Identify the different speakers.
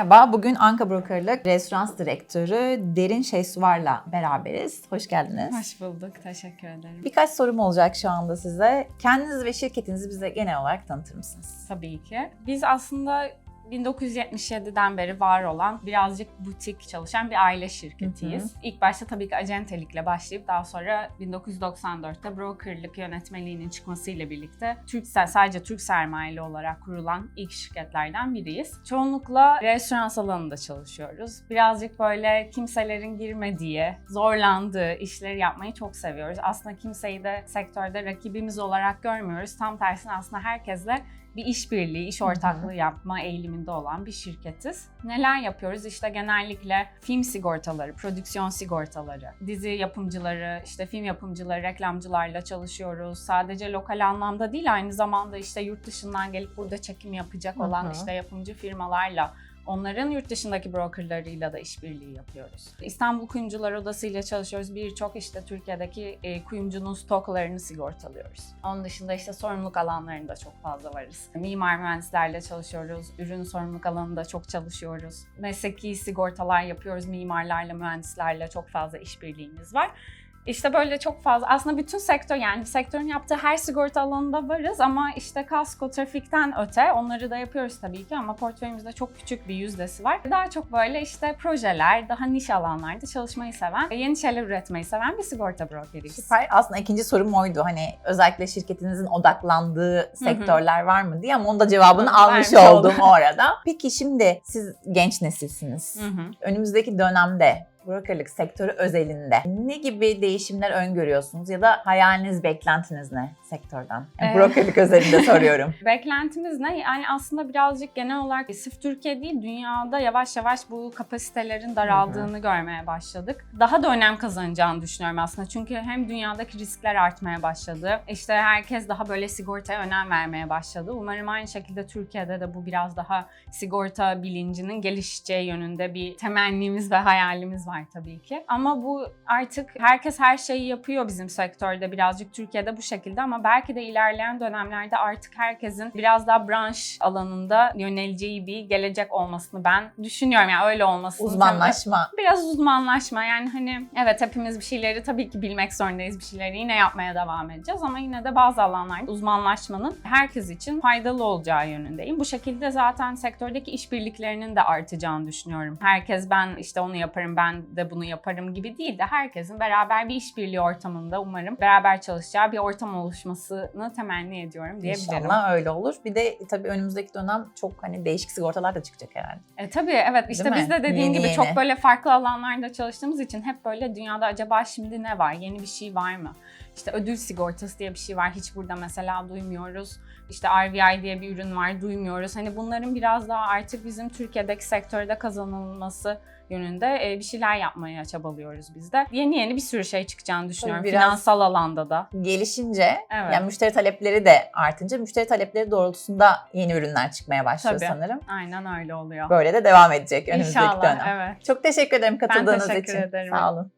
Speaker 1: Merhaba, bugün Anka Broker'lık Restoran Direktörü Derin Şeysuvar'la beraberiz. Hoş geldiniz.
Speaker 2: Hoş bulduk, teşekkür ederim.
Speaker 1: Birkaç sorum olacak şu anda size. Kendiniz ve şirketinizi bize genel olarak tanıtır mısınız?
Speaker 2: Tabii ki. Biz aslında 1977'den beri var olan birazcık butik çalışan bir aile şirketiyiz. İlk başta tabii ki acentelikle başlayıp daha sonra 1994'te brokerlık yönetmeliğinin çıkmasıyla birlikte Türk sadece Türk sermayeli olarak kurulan ilk şirketlerden biriyiz. Çoğunlukla restoran alanında çalışıyoruz. Birazcık böyle kimselerin girmediği, zorlandığı işleri yapmayı çok seviyoruz. Aslında kimseyi de sektörde rakibimiz olarak görmüyoruz. Tam tersine aslında herkesle bir işbirliği, iş ortaklığı yapma eğiliminde olan bir şirketiz. Neler yapıyoruz? İşte genellikle film sigortaları, prodüksiyon sigortaları, dizi yapımcıları, işte film yapımcıları, reklamcılarla çalışıyoruz. Sadece lokal anlamda değil, aynı zamanda işte yurt dışından gelip burada çekim yapacak olan işte yapımcı firmalarla Onların yurt dışındaki brokerlarıyla da işbirliği yapıyoruz. İstanbul Kuyumcular Odası ile çalışıyoruz. Birçok işte Türkiye'deki e, kuyumcunun stoklarını sigortalıyoruz. Onun dışında işte sorumluluk alanlarında çok fazla varız. Mimar mühendislerle çalışıyoruz. Ürün sorumluluk alanında çok çalışıyoruz. Mesleki sigortalar yapıyoruz. Mimarlarla, mühendislerle çok fazla işbirliğimiz var. İşte böyle çok fazla aslında bütün sektör yani sektörün yaptığı her sigorta alanında varız ama işte kasko, trafikten öte onları da yapıyoruz tabii ki ama portföyümüzde çok küçük bir yüzdesi var. Daha çok böyle işte projeler, daha niş alanlarda çalışmayı seven, yeni şeyler üretmeyi seven bir sigorta brokeriyiz.
Speaker 1: Süper. Aslında ikinci sorum oydu. Hani özellikle şirketinizin odaklandığı sektörler var mı diye ama onun da cevabını almış oldum orada. Peki şimdi siz genç nesilsiniz. Önümüzdeki dönemde brokerlık sektörü özelinde ne gibi değişimler öngörüyorsunuz ya da hayaliniz, beklentiniz ne sektörden? Yani
Speaker 2: Ee,
Speaker 1: brokerlık özelinde soruyorum.
Speaker 2: Beklentimiz ne? Yani aslında birazcık genel olarak sırf Türkiye değil dünyada yavaş yavaş bu kapasitelerin daraldığını görmeye başladık. Daha da önem kazanacağını düşünüyorum aslında. Çünkü hem dünyadaki riskler artmaya başladı. İşte herkes daha böyle sigortaya önem vermeye başladı. Umarım aynı şekilde Türkiye'de de bu biraz daha sigorta bilincinin gelişeceği yönünde bir temennimiz ve hayalimiz var tabii ki. Ama bu artık herkes her şeyi yapıyor bizim sektörde birazcık Türkiye'de bu şekilde ama belki de ilerleyen dönemlerde artık herkesin biraz daha branş alanında yöneleceği bir gelecek olmasını ben düşünüyorum. Yani öyle olmasını.
Speaker 1: Uzmanlaşma.
Speaker 2: Biraz uzmanlaşma yani hani evet hepimiz bir şeyleri tabii ki bilmek zorundayız bir şeyleri yine yapmaya devam edeceğiz ama yine de bazı alanlarda uzmanlaşmanın herkes için faydalı olacağı yönündeyim. Bu şekilde zaten sektördeki işbirliklerinin de artacağını düşünüyorum. Herkes ben işte onu yaparım ben de bunu yaparım gibi değil de herkesin beraber bir işbirliği ortamında umarım beraber çalışacağı bir ortam oluşmasını temenni ediyorum diyebilirim.
Speaker 1: İnşallah öyle olur. Bir de tabii önümüzdeki dönem çok hani değişik sigortalar da çıkacak herhalde.
Speaker 2: E, tabii evet işte
Speaker 1: Değil mi?
Speaker 2: biz de dediğim
Speaker 1: Yeni
Speaker 2: gibi
Speaker 1: yeni.
Speaker 2: çok böyle farklı alanlarda çalıştığımız için hep böyle dünyada acaba şimdi ne var? Yeni bir şey var mı? İşte ödül sigortası diye bir şey var. Hiç burada mesela duymuyoruz. İşte RVI diye bir ürün var. Duymuyoruz. Hani bunların biraz daha artık bizim Türkiye'deki sektörde kazanılması yönünde e, bir şeyler yapmaya çabalıyoruz biz de. Yeni yeni bir sürü şey çıkacağını düşünüyorum.
Speaker 1: biraz-
Speaker 2: Finansal alanda da.
Speaker 1: Gelişince
Speaker 2: Evet.
Speaker 1: yani müşteri talepleri de artınca müşteri talepleri doğrultusunda yeni ürünler çıkmaya başlıyor
Speaker 2: Tabii.
Speaker 1: sanırım.
Speaker 2: Aynen öyle oluyor.
Speaker 1: Böyle de devam edecek önümüzdeki
Speaker 2: İnşallah
Speaker 1: dönem.
Speaker 2: evet.
Speaker 1: Çok teşekkür ederim katıldığınız
Speaker 2: teşekkür
Speaker 1: için.
Speaker 2: ederim.
Speaker 1: Sağ olun.